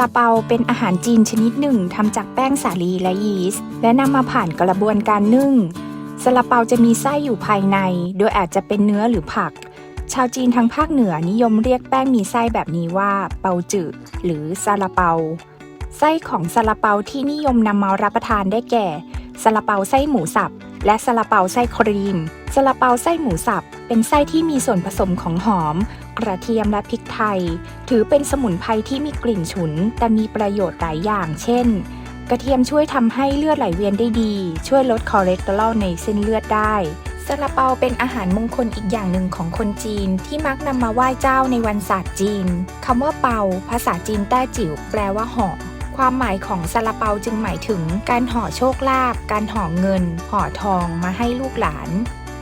าลาเปาเป็นอาหารจีนชนิดหนึ่งทำจากแป้งสาลีและยีสต์และนำมาผ่านกระบวนการนึ่งซาลาเปาจะมีไส้อยู่ภายใน โดยอาจจะเป็นเนื้อหรือผัก ชาวจีนทางภาคเหนือนิยมเรียกแป้งมีไส้แบบนี้ว่า เปาจืดหรือซาลาเปา ไส้ของซาลาเปาที่นิยมนำมารับประทานได้แก่ซาลาเปาไส้หมูสับ และซาลาเปาไส้ครีมซาลาเปาไส้หมูสับ เป็นไส้ที่มีส่วนผสมของหอม กระเทียมและพริกไทย ถือเป็นสมุนไพรที่มีกลิ่นฉุน แต่มีประโยชน์หลายอย่าง เช่น กระเทียมช่วยทำให้เลือดไหลเวียนได้ดี ช่วยลดคอเลสเตอรอลในเส้นเลือดได้ซาลาเปาเป็นอาหารมงคลอีกอย่างหนึ่งของคนจีนที่มักนำมาไหว้เจ้าในวันศาสตร์จีนคำว่าเปา ภาษาจีนแต้จิ๋วแปลว่าห่อ ความหมายของซาลาเปาจึงหมายถึงการห่อโชคลาภ การห่อเงิน ห่อทองมาให้ลูกหลาน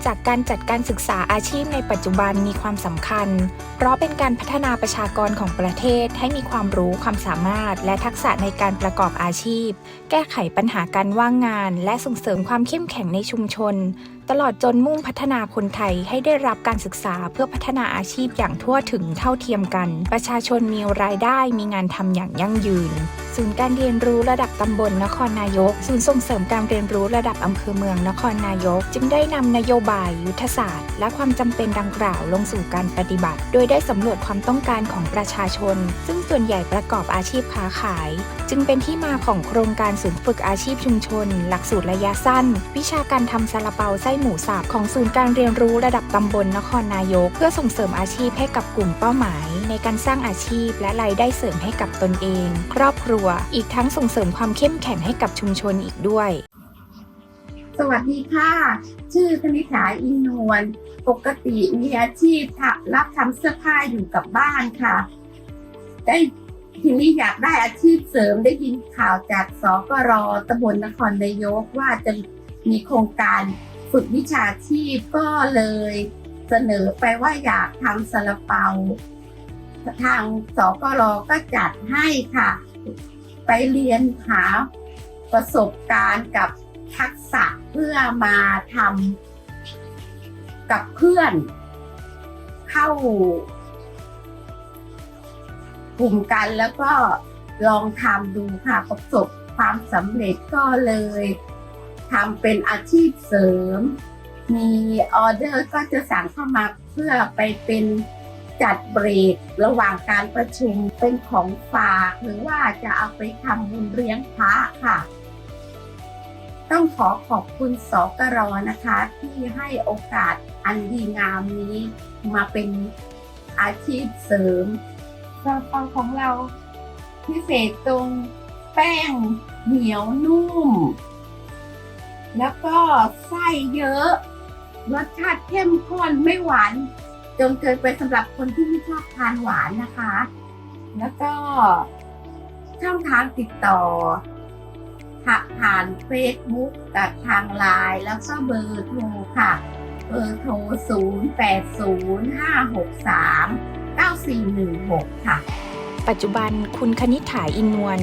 จากการจัดการศึกษาอาชีพในปัจจุบันมีความสำคัญ เพราะเป็นการพัฒนาประชากรของประเทศให้มีความรู้ความสามารถ และทักษะในการประกอบอาชีพ แก้ไขปัญหาการว่างงาน และส่งเสริมความเข้มแข็งในชุมชน ตลอดจนมุ่งพัฒนาคนไทยให้ได้รับการศึกษาเพื่อพัฒนาอาชีพอย่างทั่วถึงเท่าเทียมกัน ประชาชนมีรายได้มีงานทำอย่างยั่งยืน ศูนย์การเรียนรู้ระดับตำบลนครนายก ศูนย์ส่งเสริมการเรียนรู้ระดับอำเภอเมืองนครนายก จึงได้นำนโยบายยุทธศาสตร์ และความจำเป็นดังกล่าวลงสู่การปฏิบัติ โดยได้สำรวจความต้องการของประชาชน ซึ่งส่วนใหญ่ประกอบอาชีพค้าขาย จึงเป็นที่มาของโครงการศูนย์ฝึกอาชีพชุมชน หลักสูตรระยะสั้น วิชาการทำซาลาเปาไส้หมูสับของศูนย์การเรียนรู้ระดับตำบลนครนายก เพื่อส่งเสริมอาชีพให้กับกลุ่มเป้าหมาย ในการสร้างอาชีพและรายได้เสริมให้กับตนเอง ครอบครัว อีกทั้งส่งเสริมความเข้มแข็งให้กับชุมชนอีกด้วย สวัสดีค่ะ ชื่อคณิษฐาอินนวลปกติมีอาชีพรับทำเสื้อผ้าอยู่กับบ้านค่ะ ได้ทีนี้อยากได้อาชีพเสริมได้ยินข่าวจากสกรตำบลนครนายกว่าจะมีโครงการ ฝึกวิชาชีพก็เลยเสนอไปว่าอยากทำซาลาเปา ทางสกรก็จัดให้ค่ะ ไปเรียนหาประสบการณ์กับทักษะเพื่อมาทำกับเพื่อน เข้ากลุ่มกันแล้วก็ลองทำดูค่ะประสบความสำเร็จก็เลย ทำเป็นอาชีพเสริม มีออเดอร์ก็จะสั่งเข้ามาเพื่อไปเป็นจัดเบรกระหว่างการประชุมเป็นของฝากหรือว่าจะเอาไปทำบุญเลี้ยงพระค่ะ ต้องขอขอบคุณสกรนะคะ ที่ให้โอกาสอันดีงามนี้มาเป็นอาชีพเสริมซาลาเปาของเราพิเศษตรงแป้งเหนียวนุ่ม แล้วก็ไส้เยอะ รสชาติเข้มข้นไม่หวานจนเกินไปสำหรับคนที่ไม่ชอบทานหวานนะคะ แล้วก็ช่องทางติดต่อผ่านเฟซบุ๊กกับทางไลน์แล้วก็เบอร์โทรค่ะ เบอร์โทร 0 8 0 5 6 3 9 4 1 6 ค่ะ ปัจจุบันคุณคณิษฐาอินนวล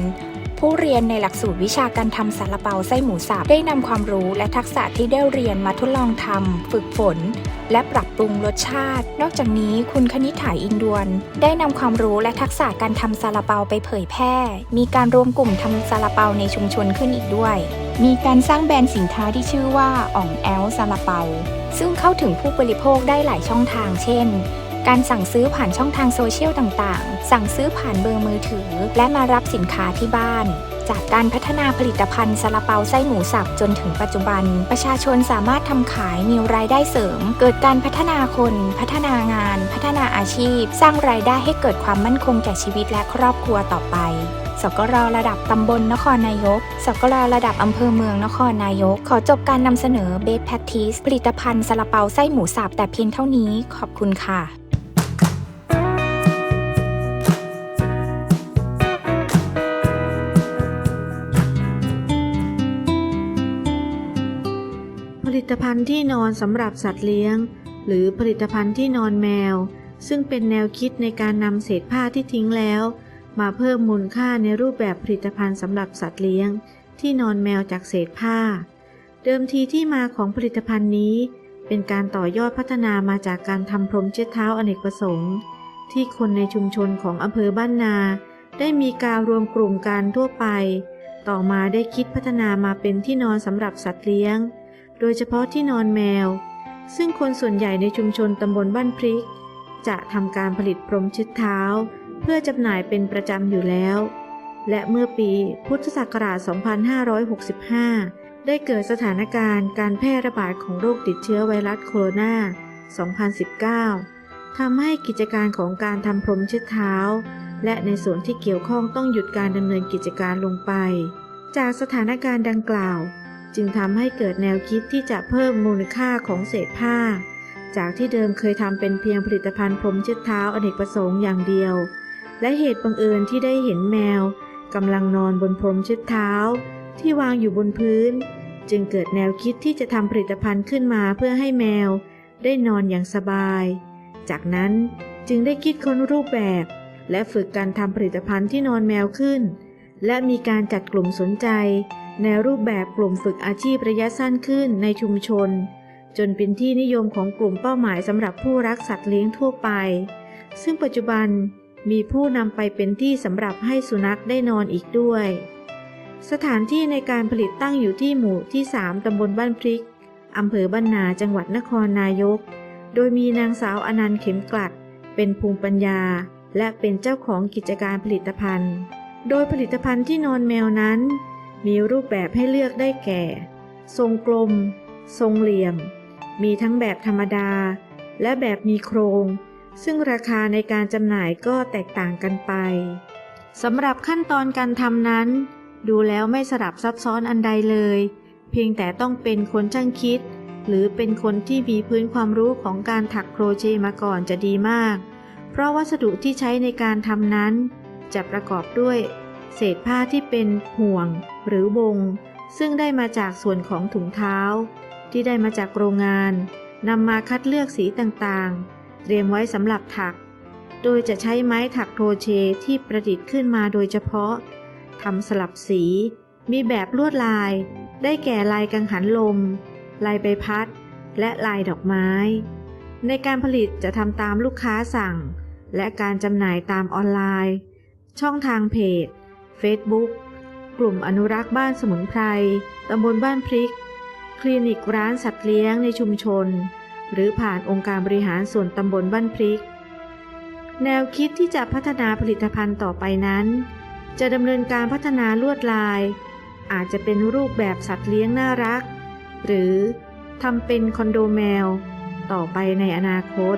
ผู้เรียนในหลักสูตรวิชาการทำซาลาเปาไส้หมูสับได้นำความรู้และทักษะที่ได้เรียนมาทดลองทำฝึกฝน และปรับปรุงรสชาติ นอกจากนี้คุณคณิษฐาอินดวน ได้นำความรู้และทักษะการทำซาลาเปาไปเผยแพร่ มีการรวมกลุ่มทำซาลาเปาในชุมชนขึ้นอีกด้วย มีการสร้างแบรนด์สินค้าที่ชื่อว่าอ่องแอลซาลาเปาซึ่งเข้าถึงผู้บริโภคได้หลายช่องทาง เช่น การสั่งซื้อผ่านช่องทางโซเชียลต่างๆ สั่งซื้อผ่านเบอร์มือถือ และมารับสินค้าที่บ้านจากการพัฒนาผลิตภัณฑ์ซาลาเปาไส้หมูสับจนถึงปัจจุบัน ประชาชนสามารถทำขายมีรายได้เสริม เกิดการพัฒนาคน พัฒนางาน พัฒนาอาชีพ สร้างรายได้ให้เกิดความมั่นคงแก่ชีวิตและครอบครัวต่อไปสกรระดับตำบลนครนายกสกรระดับอำเภอเมืองนครนายก ขอจบการนำเสนอ Best Practice ผลิตภัณฑ์ซาลาเปาไส้หมูสับแต่เพียงเท่านี้ขอบคุณค่ะ ภัณฑ์ที่นอนสำหรับสัตว์เลี้ยง หรือผลิตภัณฑ์ที่นอนแมว ซึ่งเป็นแนวคิดในการนำเศษผ้าที่ทิ้งแล้ว มาเพิ่มมูลค่าในรูปแบบผลิตภัณฑ์สำหรับสัตว์เลี้ยง ที่นอนแมวจากเศษผ้า เดิมทีที่มาของผลิตภัณฑ์นี้ เป็นการต่อยอดพัฒนามาจากการทำพรมเช็ดเท้าอเนกประสงค์ ที่คนในชุมชนของอำเภอบ้านนา ได้มีการรวมกลุ่มกันทั่วไป ต่อมาได้คิดพัฒนามาเป็นที่นอนสำหรับสัตว์เลี้ยง โดยเฉพาะที่นอนแมว ซึ่งคนส่วนใหญ่ในชุมชนตำบลบ้านพริก จะทำการผลิตพรมเช็ดเท้า เพื่อจำหน่ายเป็นประจำอยู่แล้ว และเมื่อปีพุทธศักราช 2565 ได้เกิดสถานการณ์การแพร่ระบาดของโรคติดเชื้อไวรัสโคโรนา 2019 ทำให้กิจการของการทำพรมเช็ดเท้า และในส่วนที่เกี่ยวข้องต้องหยุดการดำเนินกิจการลงไป จากสถานการณ์ดังกล่าว จึงทำให้เกิดแนวคิดที่จะเพิ่มมูลค่าของเศษผ้า จากที่เดิมเคยทำเป็นเพียงผลิตภัณฑ์พรมเช็ดเท้าอเนกประสงค์อย่างเดียว และเหตุบังเอิญที่ได้เห็นแมวกำลังนอนบนพรมเช็ดเท้า ที่วางอยู่บนพื้น จึงเกิดแนวคิดที่จะทำผลิตภัณฑ์ขึ้นมาเพื่อให้แมว ได้นอนอย่างสบาย จากนั้นจึงได้คิดค้นรูปแบบ และฝึกการทำผลิตภัณฑ์ที่นอนแมวขึ้น และมีการจัดกลุ่มสนใจ ในรูปแบบกลุ่มฝึกอาชีพระยะสั้นขึ้นในชุมชน จนเป็นที่นิยมของกลุ่มเป้าหมายสำหรับผู้รักสัตว์เลี้ยงทั่วไป ซึ่งปัจจุบันมีผู้นำไปเป็นที่สำหรับให้สุนัขได้นอนอีกด้วย สถานที่ในการผลิตตั้งอยู่ที่หมู่ที่ 3 ตำบลบ้านพริก อำเภอบ้านนา จังหวัดนครนายก โดยมีนางสาวอนันต์เข็มกลัด เป็นภูมิปัญญา และเป็นเจ้าของกิจการผลิตภัณฑ์ โดยผลิตภัณฑ์ที่นอนแมวนั้น มีรูปแบบให้เลือกได้แก่ ทรงกลม ทรงเหลี่ยม มีทั้งแบบธรรมดา และแบบมีโครง ซึ่งราคาในการจำหน่ายก็แตกต่างกันไปสำหรับขั้นตอนการทำนั้น ดูแล้วไม่สลับซับซ้อนอันใดเลย เพียงแต่ต้องเป็นคนช่างคิด หรือเป็นคนที่มีพื้นความรู้ของการถักโครเชต์มาก่อนจะดีมาก เพราะวัสดุที่ใช้ในการทำนั้น จะประกอบด้วย เศษผ้าที่เป็นห่วงหรือวงซึ่งได้มาจากส่วนของถุงเท้า ที่ได้มาจากโรงงานนำมาคัดเลือกสีต่างๆ เตรียมไว้สำหรับถัก โดยจะใช้ไม้ถักโครเชต์ที่ประดิษฐ์ขึ้นมาโดยเฉพาะทำสลับสี มีแบบลวดลาย ได้แก่ลายกังหันลม ลายใบพัด และลายดอกไม้ ในการผลิตจะทำตามลูกค้าสั่ง และการจำหน่ายตามออนไลน์ ช่องทางเพจ Facebook กลุ่มอนุรักษ์บ้านสมุนไพร ตำบลบ้านพริก คลินิกร้านสัตว์เลี้ยงในชุมชน หรือผ่านองค์การบริหารส่วนตำบลบ้านพริก แนวคิดที่จะพัฒนาผลิตภัณฑ์ต่อไปนั้น จะดำเนินการพัฒนาลวดลาย อาจจะเป็นรูปแบบสัตว์เลี้ยงน่ารัก หรือทำเป็นคอนโดแมว ต่อไปในอนาคต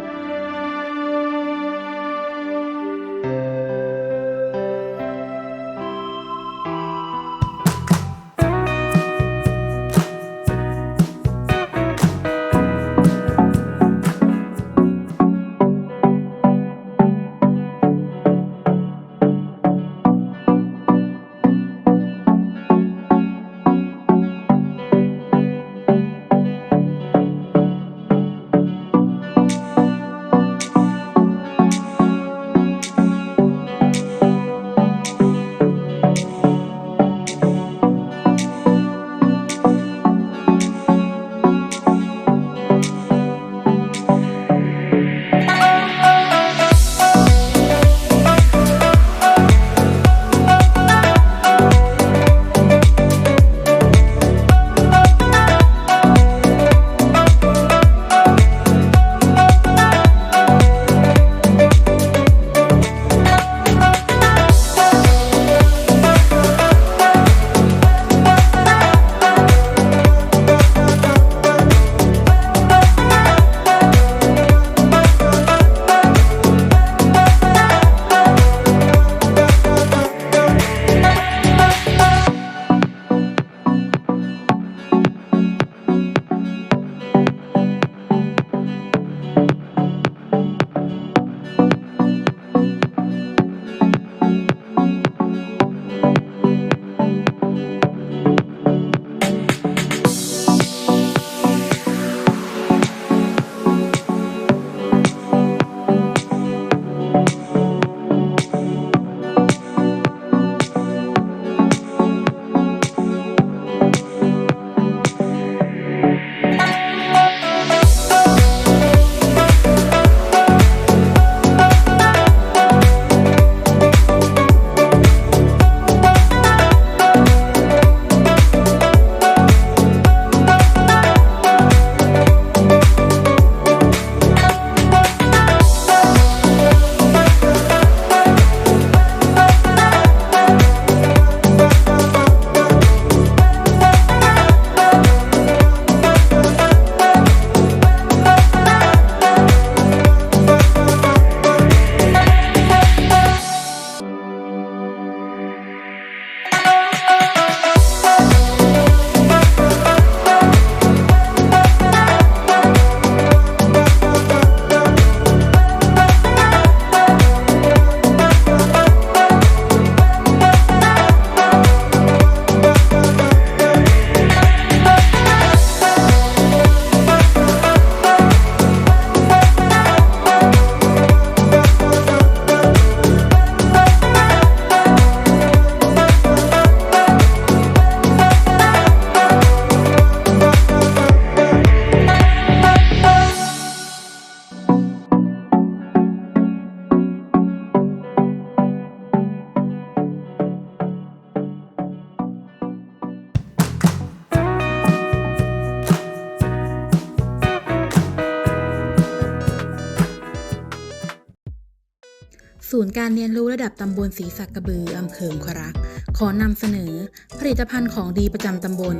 ศูนย์การเรียนรู้ระดับตำบลศรีสักกระบืออำเภอครัก ขอนำเสนอ ผลิตภัณฑ์ของดีประจำตำบล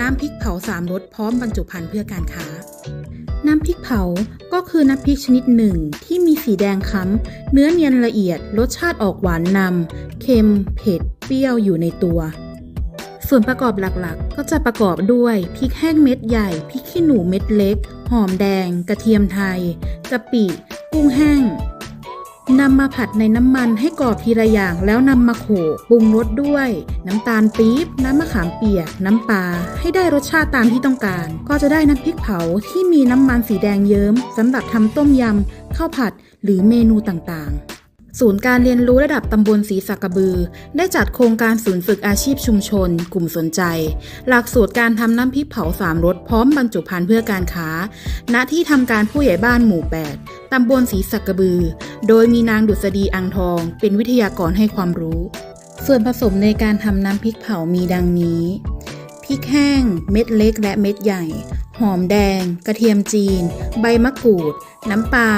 น้ำพริกเผาสามรสพร้อมบรรจุภัณฑ์เพื่อการค้า น้ำพริกเผาก็คือน้ำพริกชนิดหนึ่งที่มีสีแดงค้ำเนื้อเนียนละเอียด รสชาติออกหวานนำเค็ม เผ็ด เปรี้ยวอยู่ในตัว ส่วนประกอบหลักๆ ก็จะประกอบด้วยพริกแห้งเม็ดใหญ่พริกขี้หนูเม็ดเล็ก หอมแดง กระเทียมไทยกะปิ กุ้งแห้ง นำมาผัดในน้ำมันให้กรอบทีละอย่างแล้วนำมาโขลกปรุงรสด้วย น้ำตาลปี๊บ น้ำมะขามเปียก น้ำปลาให้ได้รสชาติตามที่ต้องการ ก็จะได้น้ำพริกเผาที่มีน้ำมันสีแดงเยิ้มสำหรับทำต้มยำข้าวผัดหรือเมนูต่างๆ ศูนย์การเรียนรู้ระดับตำบลศรีสักกระบือ ได้จัดโครงการศูนย์ฝึกอาชีพชุมชน กลุ่มสนใจ หลักสูตรการทำน้ำพริกเผาสามรสพร้อมบรรจุภัณฑ์เพื่อการค้า ณที่ทำการผู้ใหญ่บ้านหมู่ 8ตำบลศรีสักกระบือ โดยมีนางดุษฎีอังทอง เป็นวิทยากรให้ความรู้ ส่วนผสมในการทำน้ำพริกเผามีดังนี้พริกแห้ง เม็ดเล็กและเม็ดใหญ่ หอมแดง กระเทียมจีน ใบมะกรูด น้ำปลา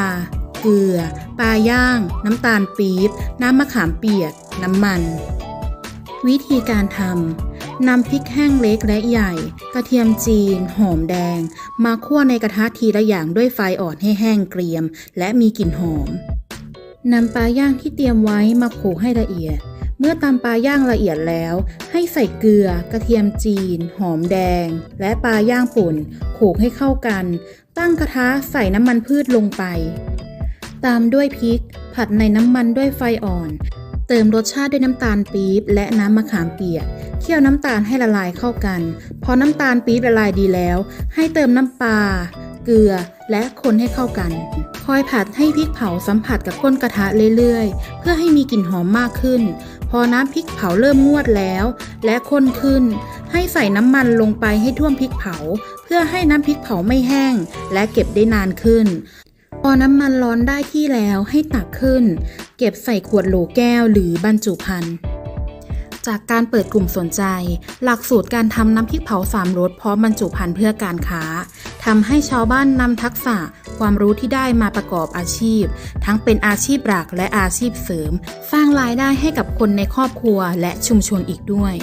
ลือ ปลาย่าง น้ำตาลปี๊บ น้ำมะขามเปียก น้ำมัน วิธีการทำนำพริกแห้งเล็กและใหญ่ กระเทียมจีน หอมแดง มาคั่วในกระทะทีละอย่างด้วยไฟอ่อนให้แห้งเกรียม และมีกลิ่นหอมนำปลาย่างที่เตรียมไว้มาโขลกให้ละเอียด เมื่อตำปลาย่างละเอียดแล้ว ให้ใส่เกลือ กระเทียมจีน หอมแดง และปลาย่างป่นโขลกให้เข้ากัน ตั้งกระทะใส่น้ำมันพืชลงไป ตามด้วยพริก ผัดในน้ำมันด้วยไฟอ่อน เติมรสชาติด้วยน้ำตาลปี๊บและน้ำมะขามเปียก เคี่ยวน้ำตาลให้ละลายเข้ากัน พอน้ำตาลปี๊บละลายดีแล้ว ให้เติมน้ำปลา เกลือ และคนให้เข้ากัน คอยผัดให้พริกเผาสัมผัสกับก้นกระทะเรื่อยๆ เพื่อให้มีกลิ่นหอมมากขึ้น พอน้ำพริกเผาเริ่มงวดแล้ว และข้นขึ้น ให้ใส่น้ำมันลงไปให้ท่วมพริกเผา เพื่อให้น้ำพริกเผาไม่แห้ง และเก็บได้นานขึ้น พอน้ำมันร้อนได้ที่แล้วให้ตักขึ้น เก็บใส่ขวดโหลแก้วหรือบรรจุภัณฑ์จากการเปิดกลุ่มสนใจ หลักสูตรการทำน้ำพริกเผาสามรสพร้อมบรรจุภัณฑ์เพื่อการค้าทำให้ชาวบ้านนำทักษะความรู้ที่ได้มาประกอบอาชีพ ทั้งเป็นอาชีพหลักและอาชีพเสริม สร้างรายได้ให้กับคนในครอบครัวและชุมชนอีกด้วย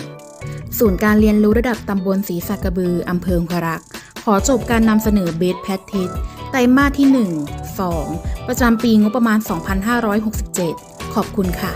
ศูนย์การเรียนรู้ระดับตำบลศรีสักกระบืออำเภอองรักขอจบการนำเสนอเบสแพททิส ไตรมาสที่ 1 2 ประจำปีงบประมาณ 2567 ขอบคุณค่ะ